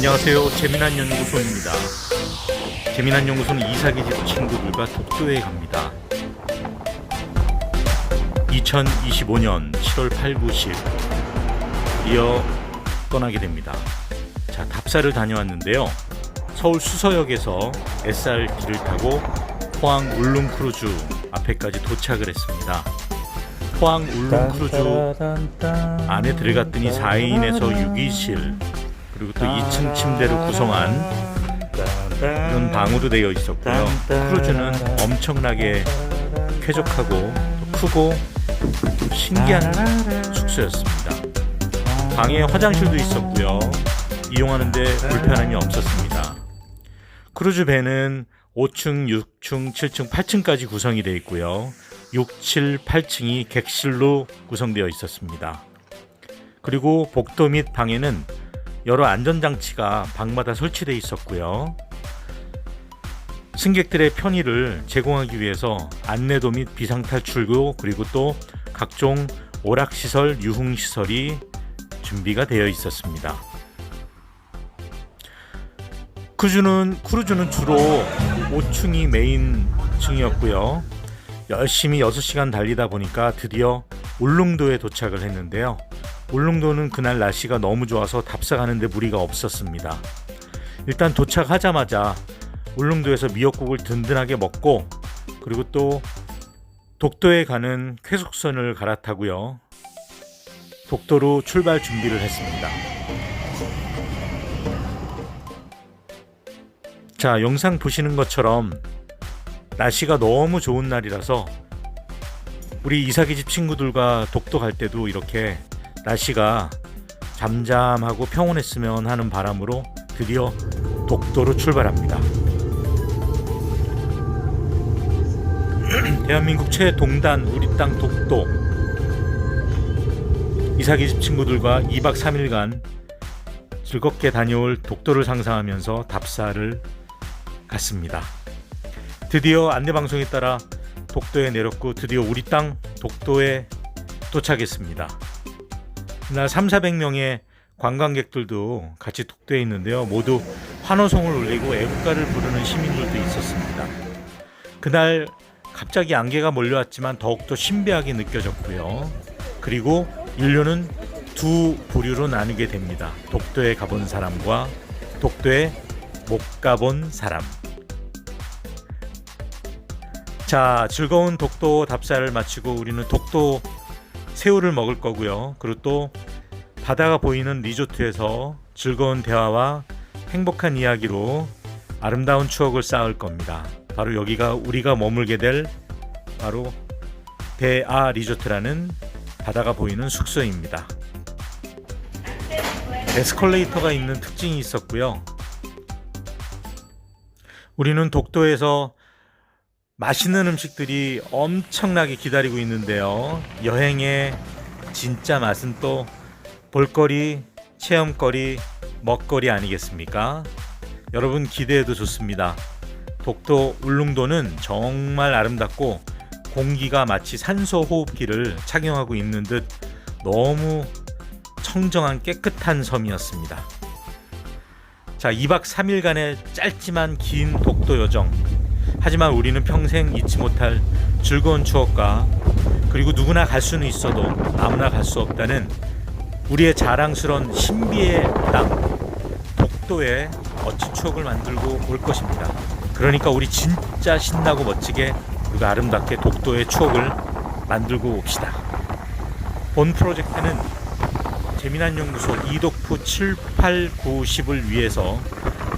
안녕하세요. 재미난 연구소입니다. 재미난 연구소는 이사기집 친구들과 독도에 갑니다. 2025년 7월 8, 9, 10 이어 떠나게 됩니다. 자, 답사를 다녀왔는데요. 서울 수서역에서 SRT를 타고 포항 울릉 크루즈 앞에까지 도착을 했습니다. 포항 울릉 크루즈 안에 들어갔더니 4인에서 6인실 그리고 또 2층 침대로 구성한 이런 방으로 되어 있었고요. 크루즈는 엄청나게 쾌적하고 또 크고 또 신기한 숙소였습니다. 방에 화장실도 있었고요. 이용하는데 불편함이 없었습니다. 크루즈 배는 5층, 6층, 7층, 8층까지 구성이 되어 있고요. 6, 7, 8층이 객실로 구성되어 있었습니다. 그리고 복도 및 방에는 여러 안전장치가 방마다 설치되어 있었고요. 승객들의 편의를 제공하기 위해서 안내도 및 비상탈출구 그리고 또 각종 오락시설, 유흥시설이 준비가 되어 있었습니다. 크루즈는, 크루즈는 주로 5층이 메인층이었고요. 열심히 6시간 달리다 보니까 드디어 울릉도에 도착을 했는데요. 울릉도는 그날 날씨가 너무 좋아서 답사가는데 무리가 없었습니다. 일단 도착하자마자 울릉도에서 미역국을 든든하게 먹고 그리고 또 독도에 가는 쾌속선을 갈아타고요. 독도로 출발 준비를 했습니다. 자, 영상 보시는 것처럼 날씨가 너무 좋은 날이라서 우리 이사기집 친구들과 독도 갈 때도 이렇게 날씨가 잠잠하고 평온했으면 하는 바람으로 드디어 독도로 출발합니다. 대한민국 최동단 우리 땅 독도 이사기집 친구들과 2박 3일간 즐겁게 다녀올 독도를 상상하면서 답사를 갔습니다. 드디어 안내 방송에 따라 독도에 내렸고 드디어 우리 땅 독도에 도착했습니다. 이날 3, 400명의 관광객들도 같이 독도에 있는데요. 모두 환호성을 울리고 애국가를 부르는 시민들도 있었습니다. 그날 갑자기 안개가 몰려왔지만 더욱더 신비하게 느껴졌고요. 그리고 인류는 두 부류로 나누게 됩니다. 독도에 가본 사람과 독도에 못 가본 사람. 자, 즐거운 독도 답사를 마치고 우리는 독도 새우를 먹을 거고요. 그리고 또 바다가 보이는 리조트에서 즐거운 대화와 행복한 이야기로 아름다운 추억을 쌓을 겁니다. 바로 여기가 우리가 머물게 될 바로 대아 리조트라는 바다가 보이는 숙소입니다. 에스컬레이터가 있는 특징이 있었고요. 우리는 독도에서 맛있는 음식들이 엄청나게 기다리고 있는데요. 여행의 진짜 맛은 또 볼거리, 체험거리, 먹거리 아니겠습니까? 여러분 기대해도 좋습니다. 독도 울릉도는 정말 아름답고 공기가 마치 산소 호흡기를 착용하고 있는 듯 너무 청정한 깨끗한 섬이었습니다. 자, 2박 3일간의 짧지만 긴 독도 여정. 하지만 우리는 평생 잊지 못할 즐거운 추억과 그리고 누구나 갈 수는 있어도 아무나 갈 수 없다는 우리의 자랑스러운 신비의 땅 독도에 멋진 추억을 만들고 올 것입니다. 그러니까 우리 진짜 신나고 멋지게 그리고 아름답게 독도의 추억을 만들고 옵시다. 본 프로젝트는 재미난 연구소 이독프 7, 8, 9, 10을 위해서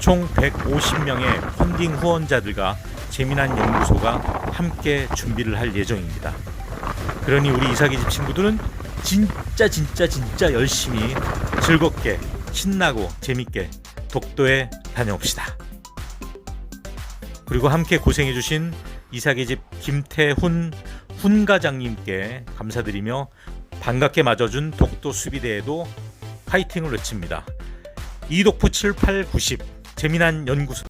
총 150명의 펀딩 후원자들과 재미난 연구소가 함께 준비를 할 예정입니다. 그러니 우리 이사기집 친구들은 진짜 진짜 진짜 열심히 즐겁게 신나고 재밌게 독도에 다녀옵시다. 그리고 함께 고생해주신 이사기집 김태훈 훈과장님께 감사드리며 반갑게 맞아준 독도 수비대에도 파이팅을 외칩니다. 이독프 7, 8, 90 재미난 연구소